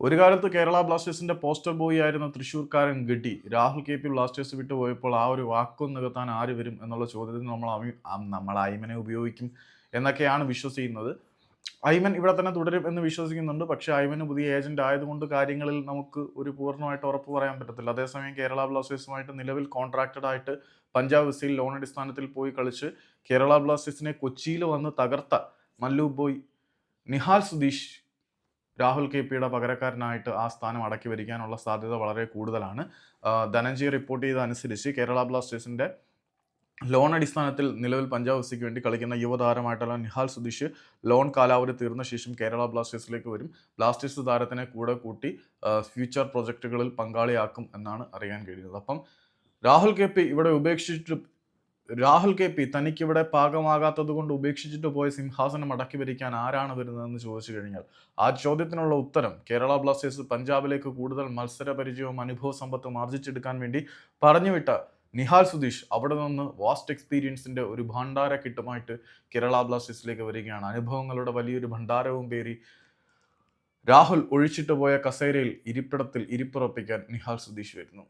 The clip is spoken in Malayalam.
ഒരു കാലത്ത് കേരള ബ്ലാസ്റ്റേഴ്സിന്റെ പോസ്റ്റർ ബോയ് ആയിരുന്ന തൃശ്ശൂർക്കാരൻ ഗഡി രാഹുൽ കെ പി ബ്ലാസ്റ്റേഴ്സ് വിട്ടു പോയപ്പോൾ ആ ഒരു വാക്കും നികത്താൻ ആര് വരും എന്നുള്ള ചോദ്യത്തിന് നമ്മൾ നമ്മൾ ഐമനെ ഉപയോഗിക്കും എന്നൊക്കെയാണ് വിശ്വസിക്കുന്നത്. ഐമൻ ഇവിടെ തന്നെ തുടരും എന്ന് വിശ്വസിക്കുന്നുണ്ട്. പക്ഷേ ഐമന് പുതിയ ഏജന്റ് ആയതുകൊണ്ട് കാര്യങ്ങളിൽ നമുക്ക് ഒരു പൂർണമായിട്ട് ഉറപ്പ് പറയാൻ പറ്റത്തില്ല. അതേസമയം കേരള ബ്ലാസ്റ്റേഴ്സുമായിട്ട് നിലവിൽ കോൺട്രാക്റ്റഡ് ആയിട്ട് പഞ്ചാബ് എസ് സിയിൽ ലോൺ അടിസ്ഥാനത്തിൽ പോയി കളിച്ച് കേരള ബ്ലാസ്റ്റേഴ്സിനെ കൊച്ചിയിൽ വന്ന് തകർത്ത മല്ലു ബോയ് നിഹാൽ സുധീഷ് രാഹുൽ കെ പിയുടെ പകരക്കാരനായിട്ട് ആ സ്ഥാനം അടക്കി വരിക്കാനുള്ള സാധ്യത വളരെ കൂടുതലാണ്. ധനഞ്ജയ് റിപ്പോർട്ട് ചെയ്ത അനുസരിച്ച് കേരള ബ്ലാസ്റ്റേഴ്സിന്റെ ലോൺ അടിസ്ഥാനത്തിൽ നിലവിൽ പഞ്ചാബ് എഫ്സിക്ക് വേണ്ടി കളിക്കുന്ന യുവതാരമായിട്ടുള്ള നിഹാൽ സുധീഷ് ലോൺ കാലാവധി തീർന്ന ശേഷം കേരള ബ്ലാസ്റ്റേഴ്സിലേക്ക് വരും. ബ്ലാസ്റ്റേഴ്സ് താരത്തിനെ കൂടെ കൂട്ടി ഫ്യൂച്ചർ പ്രൊജക്റ്റുകളിൽ പങ്കാളിയാക്കും എന്നാണ് അറിയാൻ കഴിയുന്നത് അപ്പം രാഹുൽ കെ പി ഇവിടെ ഉപേക്ഷിച്ചിട്ട് രാഹുൽ കെ പി തനിക്കിവിടെ പാകമാകാത്തത് കൊണ്ട് ഉപേക്ഷിച്ചിട്ട് പോയ സിംഹാസനം അടക്കി ഭരിക്കാൻ ആരാണ് വരുന്നതെന്ന് ചോദിച്ചു കഴിഞ്ഞാൽ ആ ചോദ്യത്തിനുള്ള ഉത്തരം കേരള ബ്ലാസ്റ്റേഴ്സ് പഞ്ചാബിലേക്ക് കൂടുതൽ മത്സര പരിചയവും അനുഭവ സമ്പത്തും ആർജിച്ചെടുക്കാൻ വേണ്ടി പറഞ്ഞുവിട്ട നിഹാൽ സുധീഷ് അവിടെ നിന്ന് വാസ്റ്റ് എക്സ്പീരിയൻസിന്റെ ഒരു ഭണ്ഡാര കിട്ടുമായിട്ട് കേരള ബ്ലാസ്റ്റേഴ്സിലേക്ക് വരികയാണ്. അനുഭവങ്ങളുടെ വലിയൊരു ഭണ്ഡാരവും പേരി രാഹുൽ ഒഴിച്ചിട്ട് പോയ കസേരയിൽ ഇരിപ്പിടത്തിൽ ഇരിപ്പുറപ്പിക്കാൻ നിഹാൽ സുധീഷ് വരുന്നു.